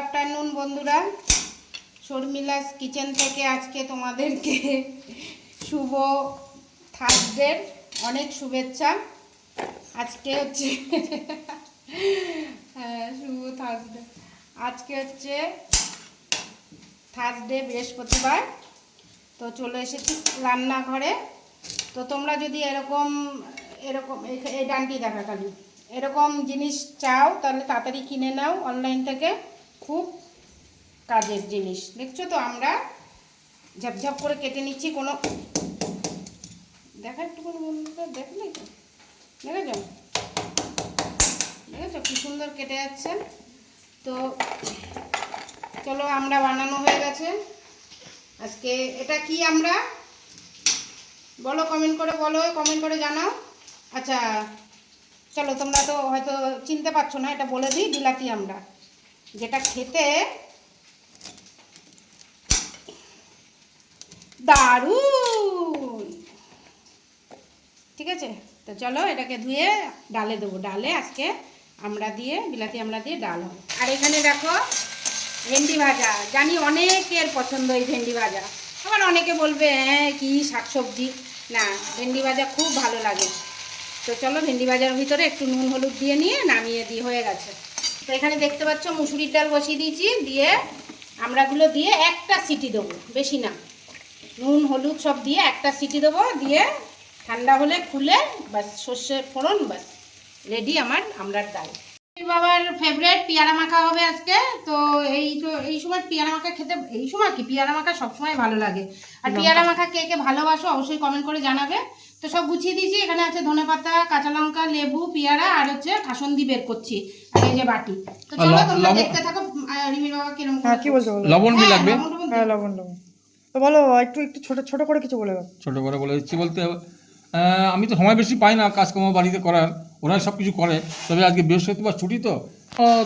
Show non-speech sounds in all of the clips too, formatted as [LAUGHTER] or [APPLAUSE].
Afternoon বন্ধুরা। শর্মিলাস kitchen থেকে আজকে তোমাদেরকে শুভ থার্সডের অনেক শুভেচ্ছা। আজকে হচ্ছে হ্যাঁ শুভ থার্সডে। আজকে হচ্ছে থার্সডে, বৃহস্পতিবার। তো চলে এসেছি রান্নাঘরে। তো তোমরা যদি এরকম এরকম এই ডানটি দেখা খালি। এরকম জিনিস চাও, তাহলে তাড়াতাড়ি কিনে নাও অনলাইন থেকে। খুব কাজের জিনিস। দেখছ তো আমরা ঝাপঝাপ করে কেটে নিচ্ছি কোনো দেখা একটু করে বন্ধুরা দেখলে তো দেখেছ? দেখেছ কি সুন্দর কেটে যাচ্ছে? তো চলো আমরা বানানো হয়ে গেছে। আজকে এটা কি আমরা? বলো কমেন্ট করে বলো কমেন্ট করে জানাও। আচ্ছা চলো তোমরা তো হয়তো চিনতে পারছ না, এটা বলে দিই, বিলাতি আমরা। যেটা খেতে দারুণ। ঠিক আছে? তো চলো এটাকে ধুয়ে ডালে দেবো। ডালে আজকে আমরা দিয়ে, বিলাতি আমরা দিয়ে ডাল হবে। আর এখানে দেখো ভেন্ডি ভাজা। জানি অনেকের পছন্দ এই ভেন্ডি ভাজা। আবার অনেকে বলবে হ্যাঁ কি শাকসবজি? না, ভেন্ডি ভাজা খুব ভালো লাগে। তো চলো ভেন্ডি ভাজার ভিতরে একটু নুন, হলুদ দিয়ে নিয়ে নামিয়ে দিয়ে হয়ে গেছে। তো এখানে দেখতে পাচ্ছ মুসুরির ডাল বসিয়ে দিয়েছি। দিয়ে আমরাগুলো দিয়ে একটা সিটি দেবো বেশি না। নুন হলুদ সব দিয়ে একটা সিটি দেবো দিয়ে ঠান্ডা হলে খুলে বাস সর্ষে ফোড়ন বাস রেডি আমার আমরার ডাল। বাবার ফেভারেট পেয়ারা মাখা হবে আজকে তো এই তো এই সময় পেয়ারা মাখা খেতে এই সময় কি? পেয়ারা মাখা সবসময় ভালো লাগে। আর পেয়ারা মাখা কে কে ভালোবাসো অবশ্যই কমেন্ট করে জানাবে। তো সব গুছিয়ে দিয়েছি। এখানে আছে ধনেপাতা কাঁচা লঙ্কা লেবু পেয়ারা আর হচ্ছে কাসন্দি বের করছি আর এই যে বাটি। তো চলো তোমরা লবণ- দেখতে থাকো রিমির বাবা কিরম করে হ্যাঁ কি বলছো বলো। লবণ কি হ্যাঁ, লাগবে? হ্যাঁ লবণ লবণ। তো বলো একটু একটু ছোট ছোট করে কিছু বলে দাও। ছোট করে বলে দিচ্ছি বলতে আমি তো সময় বেশি পাই না কাজকর্ম বাড়িতে করার। ওরা সব কিছু করে। তবে আজকে বৃহস্পতিবার ছুটি তো।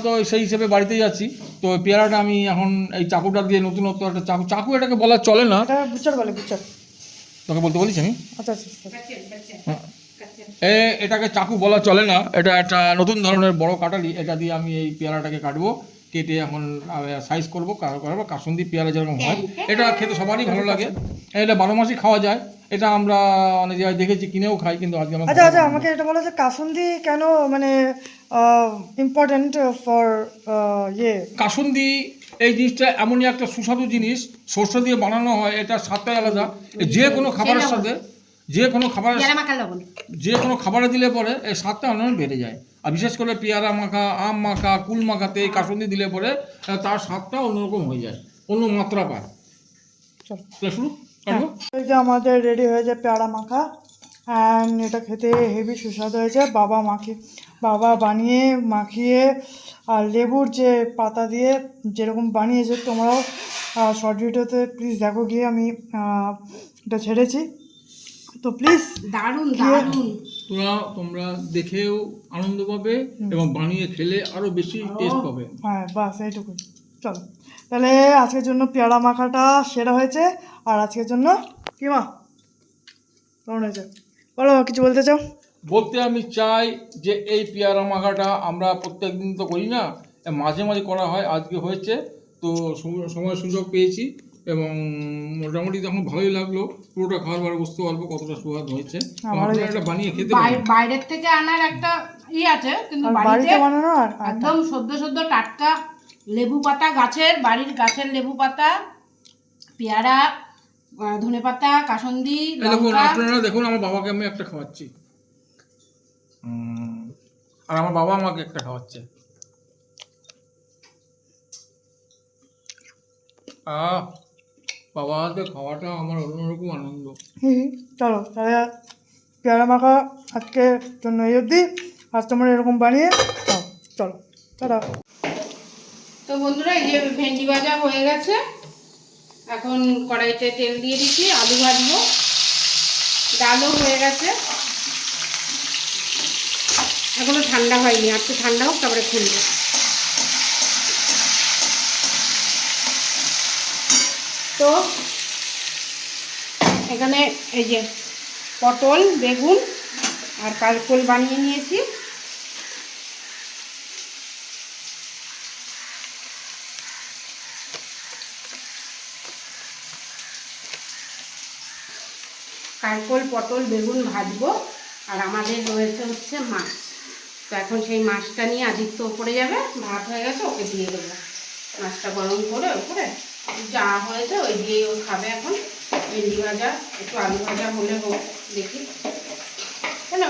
তো সেই হিসেবে বাড়িতে যাচ্ছি তো পেয়ারাটা আমি এখন এই চাকুটা দিয়ে নতুনত্ব একটা চাকু চাকু এটাকে বলা চলে না। এটা বুচার বলে বুচার। তোকে বলতে বলিস আমি? আচ্ছা আচ্ছা আচ্ছা। এ এটাকে চাকু বলা চলে না। এটা একটা নতুন ধরনের বড় কাটালি। এটা দিয়ে আমি এই পেয়ারাটাকে কাটবো কেটে এখন সাইজ করব করব। কারও কাসুন্দি পেয়ারা যেরকম হয়। এটা খেতে সবারই ভালো লাগে। এটা বারো মাসই খাওয়া যায়। এটা আমরা অনেক জায়গায় দেখেছি কিনেও খাই কিন্তু আজকে আচ্ছা আচ্ছা আমাকে এটা বলো যে কাসুন্দি কেন মানে ইম্পর্টেন্ট ফর ইয়ে? কাসুন্দি এই জিনিসটা এমনই একটা সুস্বাদু জিনিস সর্ষে দিয়ে বানানো হয় এটা স্বাদটাই আলাদা। যে কোনো খাবারের সাথে যে কোনো লবণ। যে কোনো খাবারে দিলে পরে এই স্বাদটা অনেক বেড়ে যায়। আর বিশেষ করে পেয়ারা মাখা আম মাখা কুল মাখাতে এই কাসুন্দি দিলে পরে তার স্বাদটা অন্যরকম হয়ে যায় অন্য মাত্রা পায়। শুরু এই যে আমাদের রেডি হয়েছে পেয়ারা মাখা অ্যান্ড এটা খেতে হেভি সুস্বাদু হয়েছে বাবা মাখি বাবা বানিয়ে মাখিয়ে আর লেবুর যে পাতা দিয়ে যেরকম বানিয়েছে তোমরাও শর্ট ভিডিওতে প্লিজ দেখো গিয়ে আমি এটা ছেড়েছি। তো প্লিজ দারুণ দারুণ। তোরা তোমরা দেখেও আনন্দ পাবে এবং বানিয়ে খেলে আরও বেশি টেস্ট পাবে। হ্যাঁ বাস এইটুকুই। চলো। তাহলে আজকের জন্য পেয়ারা মাখাটা সেরা হয়েছে। আর আজকের জন্য কি মা কেমন হয়েছে? বলো কিছু বলতে চাও? বলতে আমি চাই যে এই পেয়ারা মাখাটা আমরা প্রত্যেক দিন তো করি না মাঝে মাঝে করা হয় আজকে হয়েছে তো সময় সুযোগ পেয়েছি এবং মোটামুটি তখন ভালোই লাগল পুরোটা খাওয়ার পরে বুঝতে পারব কতটা সুস্বাদ হয়েছে। হ্যাঁ, আপনারা এটা বানিয়ে খেতে বাইরের থেকে আনার একটা ই আছে কিন্তু বাড়িতে বানানো একদম সদ্য সদ্য টাটকা লেবু পাতা গাছের বাড়ির গাছের লেবু পাতা পেয়ারা ধনে পাতা কাসন্দি দেখুন আপনারা দেখুন আমার বাবাকে আমি একটা খাওয়াচ্ছি। আর আমার বাবা আমাকে একটা খাওয়াচ্ছে। আহ বাবা হাতে খাওয়াটা আমার অন্যরকম আনন্দ। চলো তাহলে পেয়ারা মাখা আজকের জন্য এই অবধি। আজ তোমরা এরকম বানিয়ে খাও। চলো টাটা। তো বন্ধুরা এই যে ভেন্ডি ভাজা হয়ে গেছে। এখন কড়াইতে তেল দিয়ে দিচ্ছি আলু ভাজবো। ডালও হয়ে গেছে। এখনও ঠান্ডা হয়নি আর তো ঠান্ডা হোক, তারপরে খুলব। তো এখানে এই যে পটল, বেগুন আর কালকোল বানিয়ে নিয়েছি। কালকোল পটল, বেগুন ভাজবো। আর আমাদের রয়েছে হচ্ছে মাছ। তো এখন সেই মাছটা নিয়ে আদিত্য ওপরে যাবে, ভাত হয়ে গেছে, ওকে দিয়ে দেবো। মাছটা গরম করে ওপরে, যা হয়েছে ওই দিয়েই ও খাবে এখন। ভেন্ডি ভাজা, একটু আলু ভাজা হলে হোক, দেখি। কেন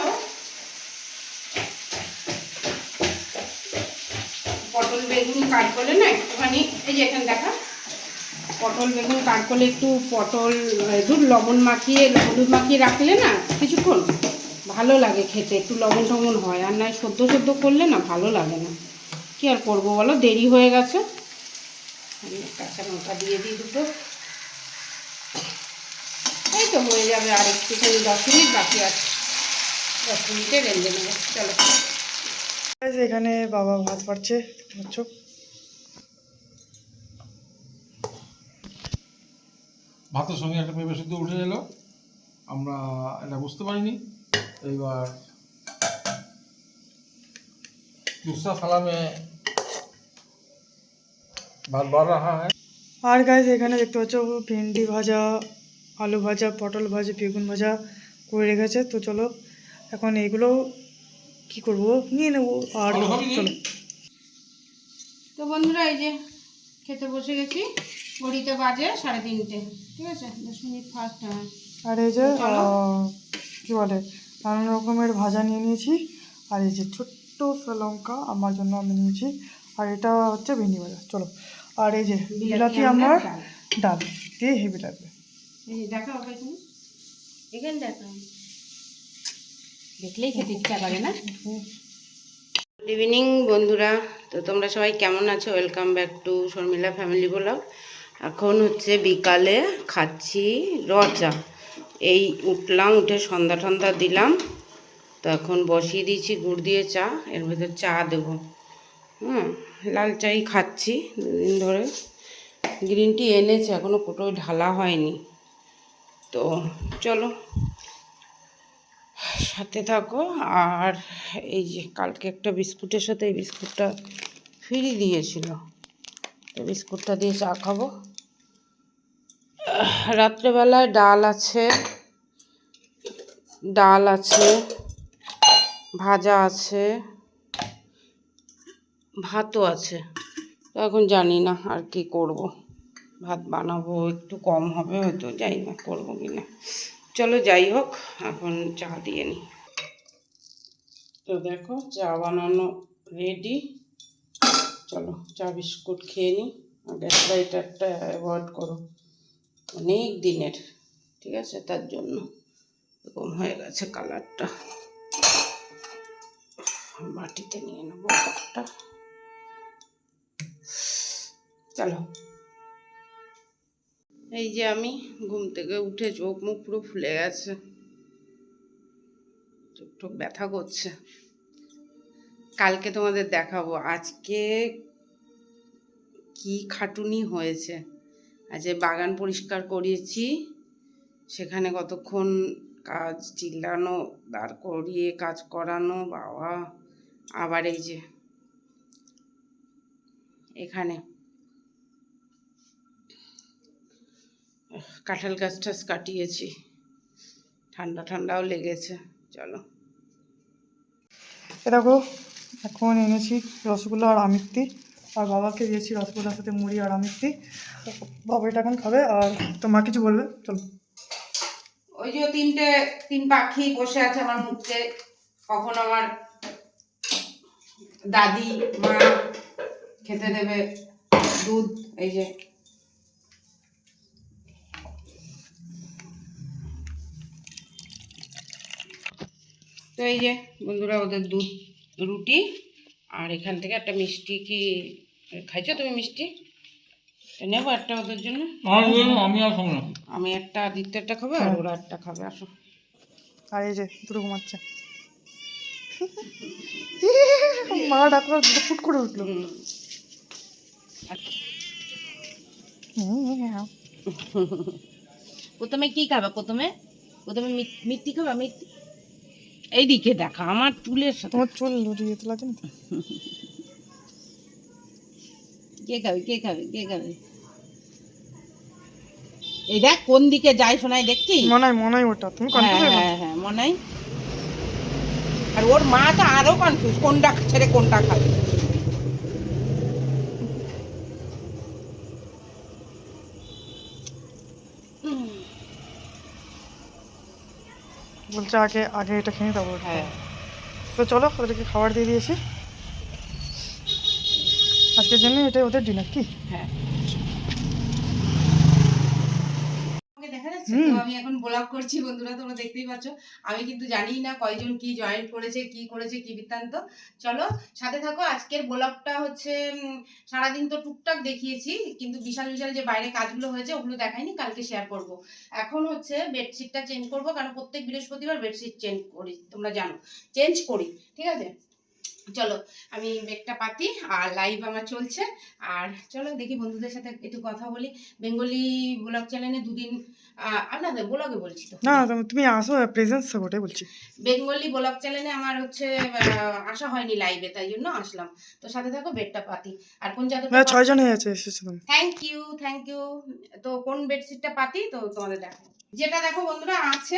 পটল বেগুন কাট করলে না একটুখানি, এই যে এখানে দেখা। পটল বেগুন কাট করলে একটু পটল একটু লবণ মাখিয়ে হলুদ মাখিয়ে রাখলে না, কিছুক্ষণ ভালো লাগে খেতে একটু লবণ টবণ হয়। আর নয় সদ্য সদ্য করলে না ভালো লাগে না। কি আর করব বলো? দেরি হয়ে গেছে। আমি কাঁচা লঙ্কা দিয়ে দিই দুটো। এই তো হয়ে যাবে আর একটুখানি দশ মিনিট বাকি আছে দশ মিনিটে রেঁধে নেব। চলো। এখানে বাবা ভাত পাচ্ছে বুঝছ ভাতের সঙ্গে একটা পেঁপে সিদ্ধ উঠে এলো। আমরা এটা বুঝতে পারিনি। এইবার दूसरा थाला में भात बढ़ रहा है আর গাইজ এখানে দেখতে পাচ্ছ ভেন্ডি ভাজা আলু ভাজা পটল ভাজা বেগুন ভাজা করে রেখেছে তো চলো এখন এইগুলো কি করব নিয়ে নেবো আর আলু খাবি নি? চলো তো বন্ধুরা এই যে খেতে বসে গেছি ঘড়িতে বাজে সাড়ে তিনটে ঠিক আছে দশ মিনিট ফার্স্ট হ্যাঁ আর এই যে চলো। আহ, কি বলে নানান রকমের ভাজা নিয়ে নিয়েছি। আর এই যে ছোট্ট লঙ্কা আমার জন্য আমি নিয়েছি। আর এটা হচ্ছে ভেন্ডি ভাজা। চলো। আর এই যে বিলাতি আমার ডাল। দিয়ে হেভি লাগবে। এই যে দেখা হবে এখানে এখানে দেখা। দেখলেই খেতে ইচ্ছা করে না? গুড ইভিনিং বন্ধুরা। তো তোমরা সবাই কেমন আছো? Welcome back to Sharmila family blog এখন হচ্ছে বিকালে খাচ্ছি র চা এই উঠলাম, উঠে সন্ধ্যা টন্ধা দিলাম। তো এখন বসিয়ে দিয়েছি, গুড় দিয়ে চা, এর ভেতর চা দেবো। হুম, লাল চাই খাচ্ছি দুদিন ধরে। গ্রিন টি এনেছে এখনও কোটোই ঢালা হয়নি। তো চলো, সাথে থাকো। আর এই যে কালকে একটা বিস্কুটের সাথে এই বিস্কুটটা ফ্রি দিয়েছিল। তো বিস্কুটটা দিয়ে চা খাব। রাত্রেবেলায় ডাল আছে ডাল আছে, ভাজা আছে, ভাতও আছে। এখন জানি না আর কি করব। ভাত বানাবো একটু কম হবে, হয়তো যাই না করব কি না। চলো যাই হোক, এখন চা দিয়ে নিই তো দেখো চা বানানো রেডি চলো চা বিস্কুট খেয়ে নিই আর গ্যাস লাইটারটা অ্যাভয়েড করো। অনেক দিনের, ঠিক আছে? তার জন্য এরকম হয়ে গেছে কালারটা। বাটিতে নিয়ে নেব কাপটা চলো। এই যে আমি ঘুম থেকে উঠে চোখ মুখ পুরো ফুলে গেছে। চোখ ব্যথা করছে। কালকে তোমাদের দেখাবো। আজকে কি খাটুনি হয়েছে। আজকে বাগান পরিষ্কার করিয়েছি সেখানে কতক্ষণ কাজ চিল্লানো, দাঁড় করিয়ে কাজ করানো, বাবা, আবার এই যে এখানে। কাঁঠাল গাছ টাছ কাটিয়েছি, ঠান্ডা ঠান্ডাও লেগেছে, চলো। দেখো, এখন এনেছি রসগোল্লা আর আমিত্তি। আর বাবাকে দিয়েছি রসগোল্লার সাথে মুড়ি আর আমিত্তি বাবা এটা এখন খাবে আর তো মা কিছু বলবে? চলো। ওই যে তিনটে, তিন পাখি বসে আছে আমার মুখে। কখন আমার দাদি, মা খেতে দেবে দুধ, এই যে। তো এই যে বন্ধুরা, ওদের দুধ, রুটি। আর এখান থেকে একটা মিষ্টি কি খাইছো তুমি মিষ্টি? নেব একটা ওদের জন্য। আমি আর খাব না। আমি একটা আদিত্য একটা খাব আর ওরা একটা খাবে আসো। আর এই যে দুটো ঘুমাচ্ছে। মা ডাকলো ফুট করে উঠল। হুম। প্রথমে কি খাবে? প্রথমে? প্রথমে মিষ্টি খাবে? মিষ্টি? এইদিকে দেখা আমার চুলের সাথে। তোমার চুল লুটিয়ে তোলা জানো? কে খাবে কে খাবে কে খাবে? এই দেখ কোন দিকে যায় শোনাই দেখছি মনে হয় মনে হয় ওটা তুমি হ্যাঁ কনফিউজ হ্যাঁ হ্যাঁ মনাই। আর ওর মা তো আরও কনফিউজ কোনটা ছেড়ে কোনটা খাবে? বলছে আগে আগে এটা খেয়ে ওটা হ্যাঁ। তো চলো ওদেরকে খাবার দিয়ে দিয়েছি। আজকের জন্য এটা ওদের ডিনার কি? হ্যাঁ। তো আমি এখন ব্লগ করছি বন্ধুরা তোমরা দেখতেই পাচ্ছ। আমি কিন্তু জানি না কয়জন কি জয়েন করেছে কি করেছে কি বৃত্তান্ত। চলো সাথে থাকো। আজকের ব্লগটা হচ্ছে সারাদিন তো টুকটাক দেখিয়েছি কিন্তু বিশাল বিশাল যে বাইরে কাজগুলো হয়েছে ওগুলো দেখাইনি কালকে শেয়ার করব। এখন হচ্ছে বেডশিটটা চেঞ্জ করব কারণ প্রত্যেক বৃহস্পতিবার বেডশিট চেঞ্জ করি তোমরা জানো। চেঞ্জ করি ঠিক আছে? চলো আমি বেগটা পাতি আর লাইভ আমার চলছে। আর চলো দেখি বন্ধুদের সাথে একটু কথা বলি। বেঙ্গলি ব্লগ চ্যানেলে দুদিন আপনাদের ব্লগে বলছি তো। না তুমি- আসো প্রেজেন্স ওটাই বলছি। বেঙ্গলি ব্লগ চ্যানেলে আমার হচ্ছে আসা হয়নি লাইভে তাই জন্য আসলাম। তো সাথে থাকো বেডটা পাতি। আর কোন থ্যাংক ইউ থ্যাংক ইউ তো কোন বেডশিটটা পাতি তো তোমাদের দেখো যেটা দেখো বন্ধুরা আছে।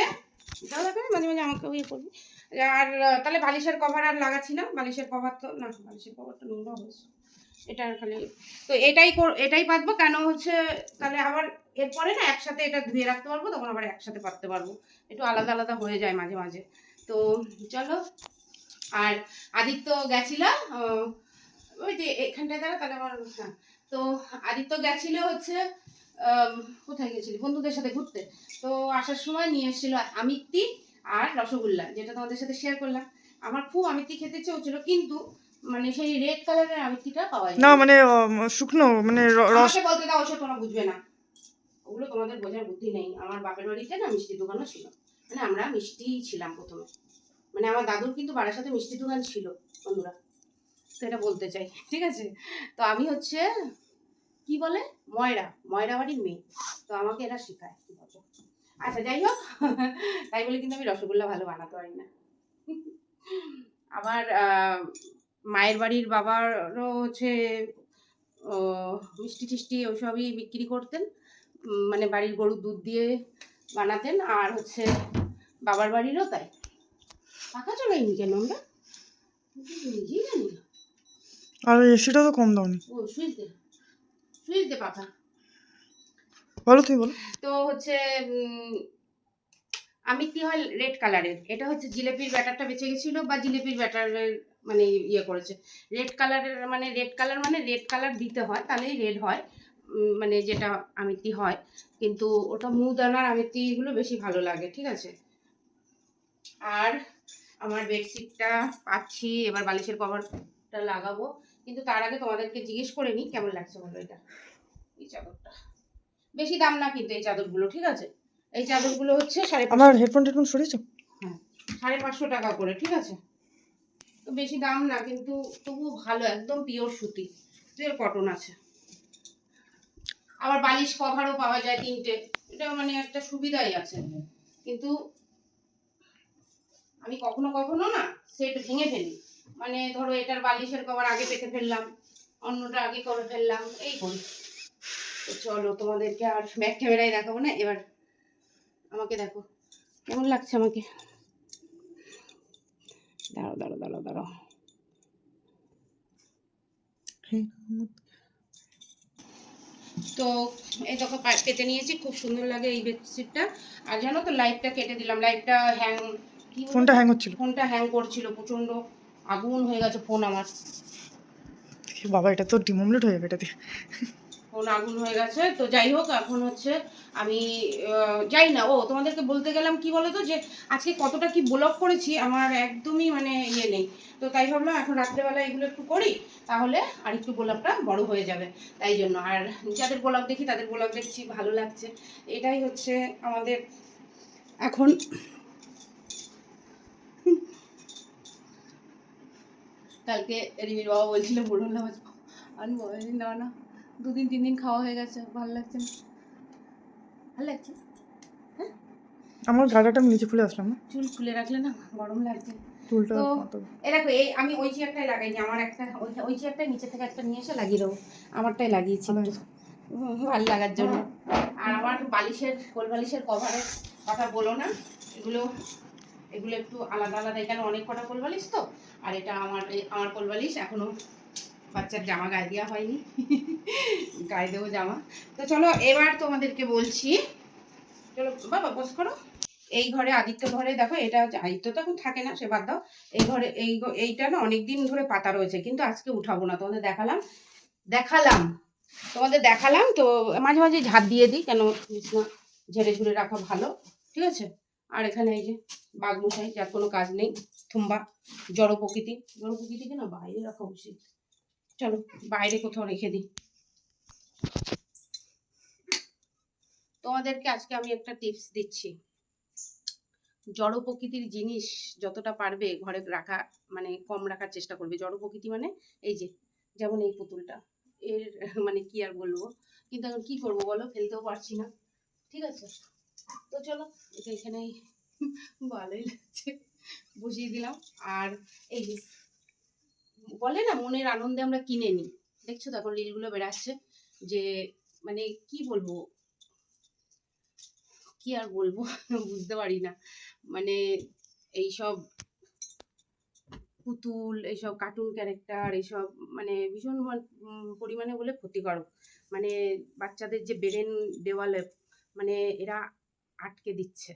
এটাও দেখো মাঝে মাঝে আমাকে ইয়ে করবি। আর তাহলে বালিশের কভার আর লাগাচ্ছি না বালিশের কভার তো, না, বালিশের কভারটা নোংরা হয়েছে। এটা খালি, তো এটাই এটাই পাতবো কেন হচ্ছে, তাহলে আবার এরপরে না একসাথে এটা ধুয়ে রাখতে পারব, তখন আবার একসাথে পাততে পারব। একটু আলাদা আলাদা হয়ে যায় মাঝে মাঝে। তো চলো, আর আদিত্য গেছিল ওই যে এখানটায় দাঁড়া, তাহলে আমার হ্যাঁ তো আদিত্য গেছিল হচ্ছে কোথায় গেছিল? বন্ধুদের সাথে ঘুরতে। তো আসার সময় নিয়ে এসেছিল আমিত্তি আর রসগোল্লা যেটা তোমাদের সাথে শেয়ার করলাম। আমার খুব আমিত্তি খেতে হচ্ছিল কিন্তু মানে সেই রেড কালারের আমিত্তিটা পাওয়া যায়। না মানে শুকনো মানে রস বলতে দাও ওসব তোমরা বুঝবে না। ওগুলো তোমাদের বোঝার বুদ্ধি নেই। আমার বাপের বাড়িতে না মিষ্টি দোকানও ছিল। মানে আমরা মিষ্টিই ছিলাম প্রথমে। মানে আমার দাদুর কিন্তু বাড়ির সাথে মিষ্টি দোকান ছিল বন্ধুরা। তো এটা বলতে চাই ঠিক আছে? তো আমি হচ্ছে কি বলে? ময়রা। ময়রা বাড়ির মেয়ে। তো আমাকে এরা শেখায়। আচ্ছা যাই হোক। তাই বলে কিন্তু আমি রসগোল্লা ভালো বানাতে পারি না। আহ, মায়ের বাড়ির বাবারও হচ্ছে মিষ্টি টিষ্টি ওসবই বিক্রি করতেন। মানে বাড়ির গরুর দুধ দিয়ে বানাতেন। আর হচ্ছে বাবার বাড়িরও তাই। পাখা চলাইনি কেন আমরা? না আর এসিটা তো কম দাওনি ও সুইচ দে সুইচ দে পাখা তো হচ্ছে উম, আমিত্তি হয় রেড কালারের এটা হচ্ছে জিলেপির ব্যাটারটা বেঁচে গেছিল বা জিলেপির ব্যাটারের মানে ইয়ে করেছে। রেড কালারের মানে রেড কালার মানে রেড কালার দিতে হয় তাহলেই রেড হয় মানে যেটা আমিতি হয়। কিন্তু ওটা মুদানার আমিত্তিগুলো বেশি ভালো লাগে ঠিক আছে? আর আমার বেডশিটটা পাচ্ছি এবার বালিশের কভারটা লাগাবো। কিন্তু তার আগে তোমাদেরকে জিজ্ঞেস করে নিই কেমন লাগছে বলো এটা? এই চাদরটা। বেশি দাম না কিন্তু এই চাদরগুলো ঠিক আছে? এই চাদরগুলো হচ্ছে সাড়ে পাঁচশো আমার হেডফোন টেডফোন সরিয়েছো? সাড়ে পাঁচশো টাকা করে ঠিক আছে? তো বেশি দাম না কিন্তু তবু ভালো একদম পিওর সুতি। পিওর কটন আছে। আবার বালিশ কভারও পাওয়া যায় তিনটে। এটা মানে একটা সুবিধাই আছে। কিন্তু আমি কখনো কখনো না সেট ভেঙে ফেলি। মানে ধরো এটার বালিশের কভার আগে পেতে ফেললাম অন্যটা আগে করে ফেললাম এই করি। তো চলো তোমাদেরকে আর ব্যাক ক্যামেরায় দেখাবো না এবার আমাকে দেখো। কেমন লাগছে আমাকে? দাঁড়াও দাঁড়াও দাঁড়াও দাঁড়াও। তো এই দেখো পেতে নিয়েছি খুব সুন্দর লাগে এই বেডশিটটা। আর জানো তো লাইটটা কেটে দিলাম লাইটটা হ্যাং ফোনটা হ্যাং হচ্ছিল। ফোনটা হ্যাং করছিল প্রচণ্ড আগুন হয়ে গেছে ফোন আমার। বাবা এটা তো ডিমোমলেট হয়ে যাবে এটা দিয়ে। ফোন আগুন হয়ে গেছে। তো যাই হোক এখন হচ্ছে আমি যাই না। ও তোমাদেরকে বলতে গেলাম কি বলো তো যে আজকে কতটা কি ব্লগ করেছি আমার একদমই মানে ইয়ে নেই। তো তাই ভাবলাম এখন রাত্রেবেলা এগুলো একটু করি তাহলে আর একটু ব্লগটা বড় হয়ে যাবে। তাই জন্য। আর যাদের ব্লগ দেখি তাদের ব্লগ দেখছি ভালো লাগছে। এটাই হচ্ছে আমাদের এখন কালকে রিমির বাবা বলছিল নামাজ আনব আমি বলছি, না না। দুদিন তিন দিন খাওয়া হয়ে গেছে ভালো লাগছে ভালো লাগছে? আমার গাড়াটা আমি নিচে খুলে আসলাম না। চুল খুলে রাখলে না গরম লাগছে। চুলটা তো- দেখো এই আমি ওই চেয়ারটাই লাগাইনি আমার একটা ওই চেয়ারটাই নিচে থেকে একটা নিয়ে এসে লাগিয়ে দেবো। আমারটাই লাগিয়েছি ভালো লাগার জন্য। আর আমার বালিশের কোল বালিশের কভারের কথা বলো না। এগুলো এগুলো একটু আলাদা আলাদা। এখানে অনেক কটা কোল বালিশ তো আর এটা আমার আমার কোল বালিশ এখনও বাচ্চার জামা গায়ে দেওয়া হয়নি। গায়ে দেবো জামা। তো চলো এবার তোমাদেরকে বলছি, চলো বাবা বস করো। এই ঘরে আদিত্য ঘরে দেখো, এটা আদিত্য তো এখন থাকে না, সে বাদ দাও। এই ঘরে এই এইটা না অনেক দিন ধরে পাতা রয়েছে, কিন্তু আজকে উঠাবো না, তোমাদের দেখালাম। দেখালাম। তোমাদের দেখালাম, তো মাঝে মাঝে ঝাড় দিয়ে দিই, কেন বিছনা ঝেড়ে ঝুড়ে রাখা ভালো, ঠিক আছে? আর এখানে এই যে বাঘমশাই, যার কোনো কাজ নেই, থুম্বা জড় প্রকৃতি জড় প্রকৃতিকে না বাইরে রাখা উচিত। চলো, বাইরে কোথাও রেখে দিই। তোমাদেরকে আজকে আমি একটা টিপস দিচ্ছি। জড় প্রকৃতির জিনিস যতটা পারবে ঘরে রাখা মানে কম রাখার চেষ্টা করবে। জড় প্রকৃতি মানে এই যে, যেমন এই পুতুলটা। এর মানে কি আর বলব? কিন্তু এখন কি করব বলো? ফেলতেও পারছি না। ঠিক আছে? তো চলো, এটা এখানেই, ভালোই লাগছে। বসিয়ে দিলাম। আর এই যে বলে না, মনের আনন্দে আমরা কিনে নিই। দেখছ তো এখন রিলগুলো বেরাচ্ছে যে মানে কি বলব? কি আর বলব? [LAUGHS] বুঝতে পারি না। মানে এইসব পুতুল, এইসব কার্টুন ক্যারেক্টার এইসব মানে ভীষণ পরিমাণে বলে ক্ষতিকারক। মানে বাচ্চাদের যে ব্রেন ডেভেলপ মানে এরা আটকে দিচ্ছে।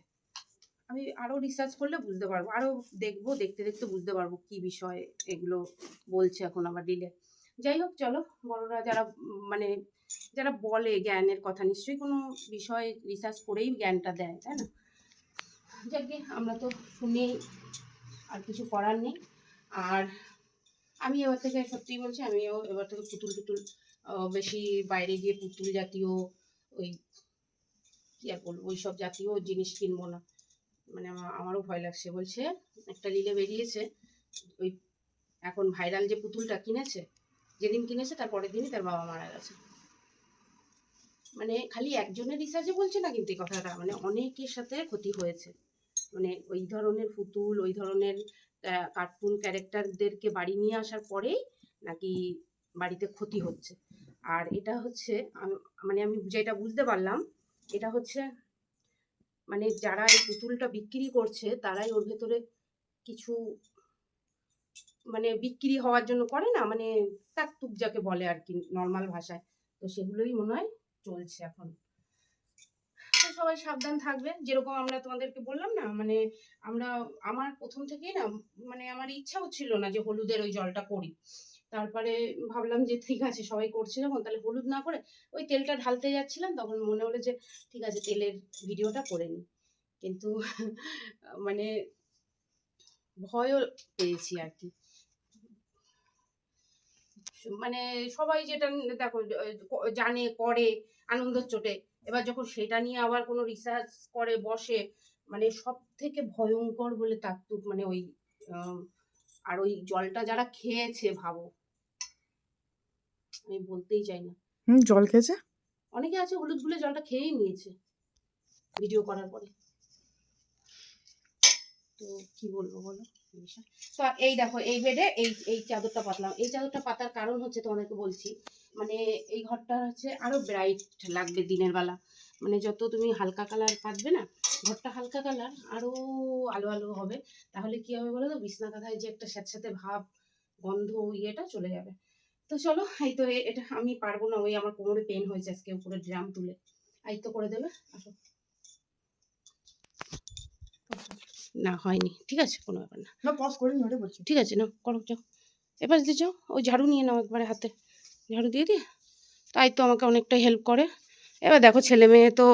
আমি আরও রিসার্চ করলে বুঝতে পারব। আরও দেখব, দেখতে দেখতে বুঝতে পারব কি বিষয় এগুলো বলছে এখন আবার ডিলে যাই হোক, চলো, বড়রা যারা মানে যারা বলে জ্ঞানের কথা, নিশ্চয়ই কোনো বিষয়ে রিসার্চ করেই জ্ঞানটা দেয়, তাই না? যাকে আমরা তো শুনি আর কিছু করার নেই। আর আমি এবার থেকে সত্যিই বলছি, আমিও এবার থেকে পুতুল টুতুল বেশি বাইরে গিয়ে পুতুল জাতীয় ওই কি আর বলব ওই সব জাতীয় জিনিস কিনবো না। মানে আমারও ভয় লাগছে। বলছে, একটা রিলে বেরিয়েছে, ওই এখন ভাইরাল যে পুতুলটা কিনেছে, যেদিন কিনেছে তার পরের দিনই তার বাবা মারা গেছে। মানে খালি একজনের রিসার্চে বলছে না কিন্তু এই কথাটা মানে অনেকের সাথে ক্ষতি হয়েছে। মানে ওই ধরনের পুতুল, ওই ধরনের কার্টুন ক্যারেক্টারদেরকে বাড়ি নিয়ে আসার পরেই নাকি বাড়িতে ক্ষতি হচ্ছে। আর এটা হচ্ছে মানে আমি যেটা বুঝতে পারলাম, এটা হচ্ছে মানে যারা এই পুতুলটা বিক্রি করছে, তারাই ওর ভেতরে কিছু মানে বিক্রি হওয়ার জন্য করে না মানে তাকতুক যাকে বলে আর কি নর্মাল ভাষায়। তো সেগুলোই মনে হয় চলছে এখন। তো সবাই সাবধান থাকবে। যেরকম আমরা তোমাদেরকে বললাম না মানে আমরা, আমার প্রথম থেকেই না মানে আমার ইচ্ছা হচ্ছিল না যে হলুদের ওই জলটা করি। তারপরে ভাবলাম যে ঠিক আছে, সবাই করছে যখন তাহলে হলুদ না করে ওই তেলটা ঢালতে যাচ্ছিলাম, তখন মনে হলো যে ঠিক আছে, তেলের ভিডিওটা করে নিই। কিন্তু [LAUGHS] মানে ভয়ও পেয়েছি আর কি। মানে সবাই যেটা দেখো, জানে, করে, আনন্দর চোটে। এবার যখন সেটা নিয়ে আবার কোনো রিসার্চ করে, বসে মানে সব থেকে ভয়ঙ্কর বলে তাত্তুক মানে ওই আর ওই জলটা যারা খেয়েছে, ভাবো। আমি বলতেই চাই না। হুম জল খেয়েছে? অনেকে আছে হলুদ গুলে জলটা খেয়েই নিয়েছে ভিডিও করার পরে। তো কি বলব বলো? এই তো এই দেখো এই বেডে এই এই চাদরটা পাতলাম। এই চাদরটা পাতার কারণ হচ্ছে তোমাদেরকে বলছি মানে এই ঘরটা হচ্ছে আরও ব্রাইট লাগবে দিনের বেলা। মানে যত তুমি হালকা কালার পাতবে না ঘরটা হালকা কালার আরও আলো আলো হবে। তাহলে কি হবে বলো তো? বিছনা কাঁথায় যে একটা স্যাঁতস্যাঁতে ভাব গন্ধ ইয়েটা চলে যাবে। তো চলো এই তো এটা আমি পারব না ওই আমার কোমরে পেন হয়েছে আজকে উপরে ড্রাম তুলে। এই তো করে দেবে আসো। না হয়নি ঠিক আছে কোনো ব্যাপার না। না পজ করিনি ওটা বলছি। ঠিক আছে না করো যাও। এবার দিয়ে যাও ওই ঝাড়ু নিয়ে নাও একবারে হাতে। ঝাড়ু দিয়ে দিয়ে তাই তো আমাকে অনেকটা হেল্প করে। এবার দেখো ছেলে মেয়ে তো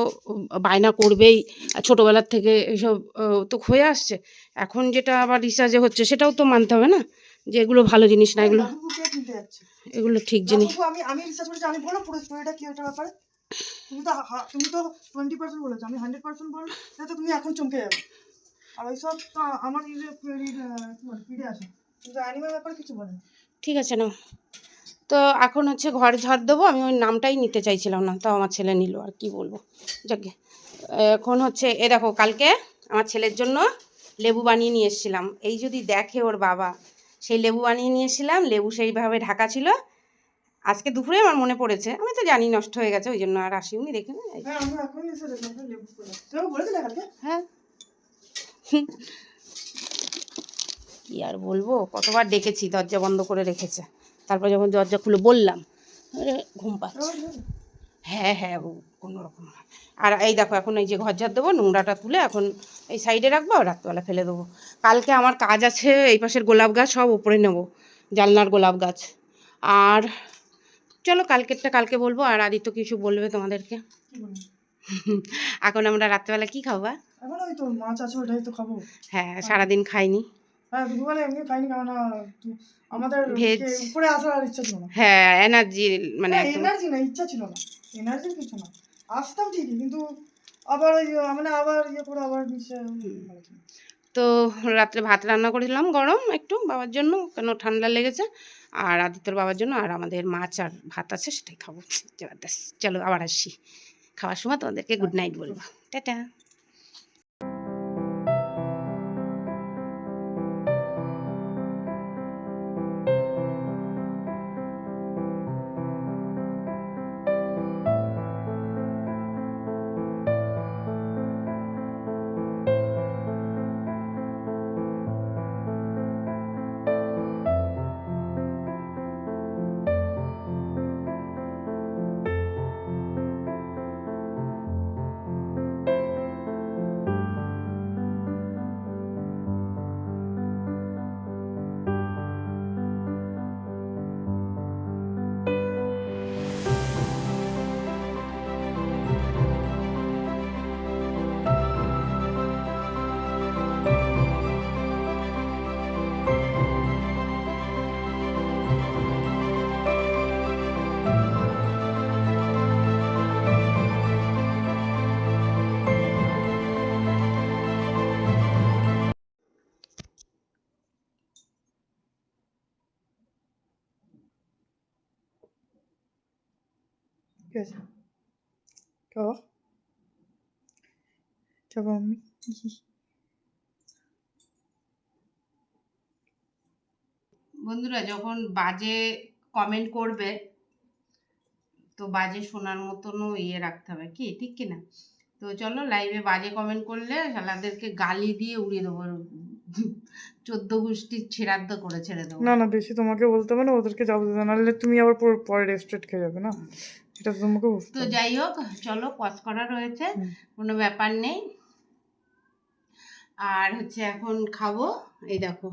বায়না করবেই ছোটোবেলার থেকে এইসব তো হয়ে আসছে। এখন যেটা আবার রিসার্চে হচ্ছে সেটাও তো মানতে হবে না যে এগুলো ভালো জিনিস না এগুলো এগুলো ঠিক জিনিস। আমি আমি রিসার্চ করেছি আমি বলো পুরো স্টোরিটা কি ওটা ব্যাপারে? তুমি তো তুমি তো টোয়েন্টি পার্সেন্ট বলেছ আমি হান্ড্রেড পার্সেন্ট তাহলে তো তুমি এখন চমকে যাবে। আর ওইসব তো আমার ফিরে আসে। কিন্তু অ্যানিমেল ব্যাপারে কিছু বলে। ঠিক আছে না তো এখন হচ্ছে ঘর ঝাড় দেবো আমি ওই নামটাই নিতে চাইছিলাম না তাও আমার ছেলে নিল আর কি বলব। যাকে এখন হচ্ছে এ দেখো কালকে আমার ছেলের জন্য লেবু বানিয়ে নিয়ে এসেছিলাম। এই যদি দেখে ওর বাবা সেই লেবু বানিয়ে নিয়ে এসেছিলাম লেবু সেইভাবে ঢাকা ছিল। আজকে দুপুরে আমার মনে পড়েছে আমি তো জানি নষ্ট হয়ে গেছে ওই জন্য আর আসিনি দেখে হ্যাঁ হ্যাঁ। কি আর বলব কতবার ডেকেছি দরজা বন্ধ করে রেখেছে। তারপর যখন দরজা খুলে বললাম ঘুম পাচ্ছে। হ্যাঁ হ্যাঁ ও কোনো রকম না। আর এই দেখো এখন এই যে ঘর ঝাড় দেবো নোংরাটা তুলে এখন এই সাইডে রাখব আর রাত্রেবেলা ফেলে দেবো। কালকে আমার কাজ আছে এই পাশের গোলাপ গাছ সব উপরে নেব জানলার গোলাপ গাছ। আর চলো কালকেরটা কালকে বলব আর আদিত্য কিছু বলবে তোমাদেরকে? [LAUGHS] এখন আমরা রাত্রেবেলা কি খাব এখন ওই তো মাছ আছে ওটাই তো খাব। হ্যাঁ সারাদিন খাইনি। হ্যাঁ আমাদের ভেজ। উপরে আসার ইচ্ছা ছিল না। হ্যাঁ এনার্জি মানে এনার্জি না ইচ্ছা ছিল না। এনার্জির কিছু না। আসতাম ঠিকই কিন্তু আবার ওই মানে আবার ইয়ে করে আবার। তো রাত্রে ভাত রান্না করেছিলাম গরম একটু বাবার জন্য কেন ঠান্ডা লেগেছে। আর আদিত্যর বাবার জন্য আর আমাদের মাছ আর ভাত আছে সেটাই খাব। চলো আবার আসি। খাওয়ার সময় তোমাদেরকে গুড নাইট বলব। টাটা। খাব খাব আমি বন্ধুরা যখন বাজে কমেন্ট করবে তো বাজে শোনার মতনও ইয়ে রাখতে হবে কি? ঠিক কি না তো চলো লাইভে বাজে কমেন্ট করলে শালাদেরকে গালি দিয়ে উড়িয়ে দেবো [LAUGHS] চোদ্দ গোষ্ঠীর ছেড়াদ্দ করে ছেড়ে দেবো। না না বেশি তোমাকে বলতে হবে না ওদেরকে যাব নাহলে তুমি আবার পরে- রেস্টুরেন্ট খেয়ে যাবে না? তো তোমাকে তো যাই হোক চলো পজ করা রয়েছে কোনো ব্যাপার নেই। আর হচ্ছে এখন খাব এই দেখো।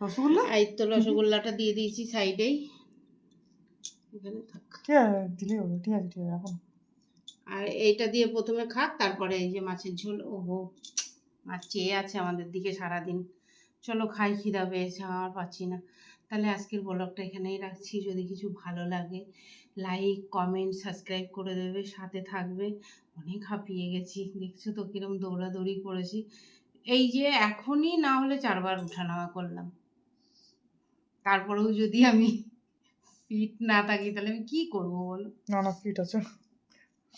রসগোল্লা? এই তো রসগোল্লাটা দিয়ে দিয়েছি সাইডেই। এখানে থাক। ঠিক আছে দিলেই হবে ঠিক আছে ঠিক আছে এখন আর এইটা দিয়ে প্রথমে খাক তারপরে এই যে মাছের ঝোল ওহো মাছ চেয়ে আছে আমাদের দিকে সারাদিন। চলো খাই খিদা পেয়েছে আর পাচ্ছি না। তাহলে আজকের ব্লগটা এখানেই রাখছি যদি কিছু ভালো লাগে লাইক কমেন্ট সাবস্ক্রাইব করে দেবে সাথে থাকবে। অনেক হাঁপিয়ে গেছি। দেখছ তো কিরম দৌড়াদৌড়ি করেছি। এই যে এখনই না হলে চারবার উঠানামা করলাম। তারপরেও যদি আমি ফিট না থাকি তাহলে আমি কি করব বলো? না না ফিট আছে।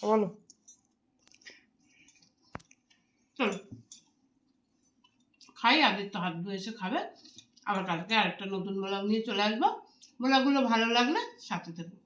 বলো। চলো। খাই আদিত্য হাত ধুয়ে এসে খাবে। আবার কালকে আরেকটা নতুন ব্লগ নিয়ে চলে আসব। ব্লগগুলো ভালো লাগলে সাথে দেবো